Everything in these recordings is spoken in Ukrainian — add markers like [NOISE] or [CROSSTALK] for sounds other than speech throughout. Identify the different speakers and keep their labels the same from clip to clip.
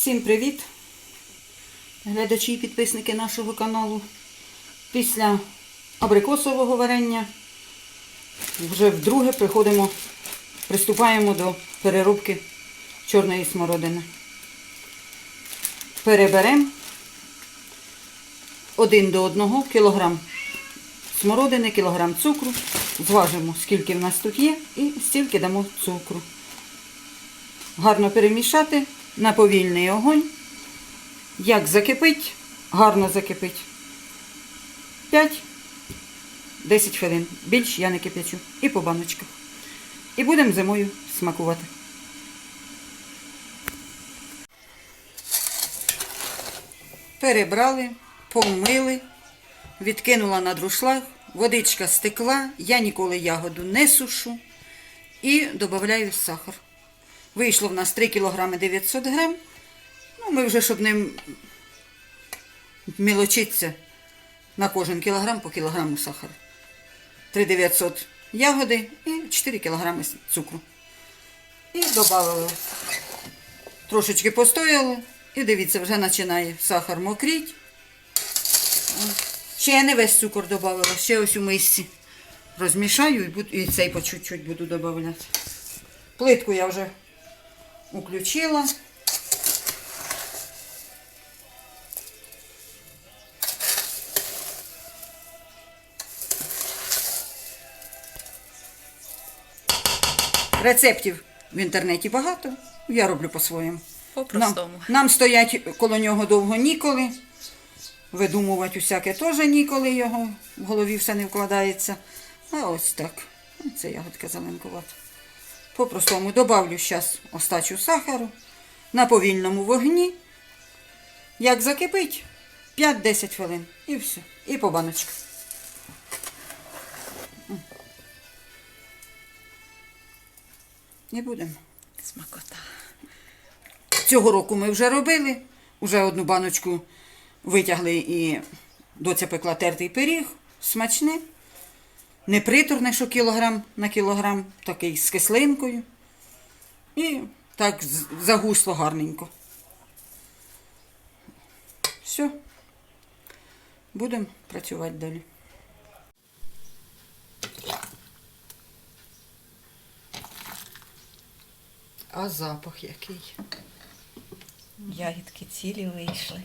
Speaker 1: Всім привіт, глядачі і підписники нашого каналу. Після абрикосового варення вже вдруге приходимо, приступаємо до переробки чорної смородини. Переберемо один до одного кілограм смородини, кілограм цукру, зважимо, скільки в нас тут є, і стільки дамо цукру гарно перемішати на повільний огонь. Як закипить, гарно закипить. 5-10 хвилин. Більш я не кипячу. І по баночках. І будемо зимою смакувати. Перебрали, помили, відкинула на друшлаг, водичка стекла, я ніколи ягоду не сушу і додаю сахар. Вийшло в нас 3 кг 900 грам. Ну, ми вже, щоб не мілочитися на кожен кілограм по кілограму сахару. 3900 ягоди і 4 кг цукру. І додали. Трошечки постояло. І дивіться, вже починає сахар мокріть. Ще я не весь цукор додавала, ще ось у мисці розмішаю і цей по чуть-чуть буду додавати. Плитку я вже включила. Рецептів в інтернеті багато. Я роблю по-своєму.
Speaker 2: По-простому.
Speaker 1: Нам, нам стоять коло нього довго ніколи. Видумувати усяке теж ніколи його. В голові все не вкладається. А ось так. Це ягодка зеленкувата. По-простому добавлю зараз остачу сахару на повільному вогні. Як закипить, 5-10 хвилин. І все. І по баночках. І будемо.
Speaker 2: Смакота.
Speaker 1: Цього року ми вже робили. Уже одну баночку витягли і доця пекла тертий пиріг. Смачне. Не приторне, що кілограм на кілограм, такий з кислинкою. І так загусло гарненько. Все. Будемо працювати далі. А запах який.
Speaker 2: Ягідки цілі вийшли.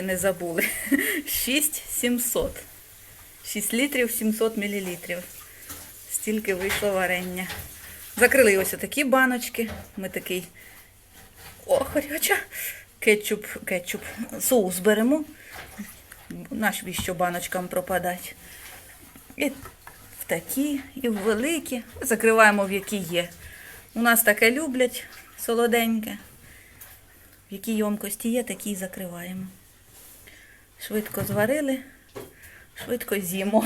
Speaker 2: Поки не забули. [LAUGHS] 6700. 6 літрів 700 мілілітрів. Стільки вийшло варення. Закрили ось такі баночки. Ми такий. О. Кетчуп, кетчуп. Соус беремо. Наш що баночкам пропадать. І в такі, і в великі. Закриваємо в які є. У нас таке люблять солоденьке. В якій ємкості є, такі закриваємо. Швидко зварили, швидко з'їмо.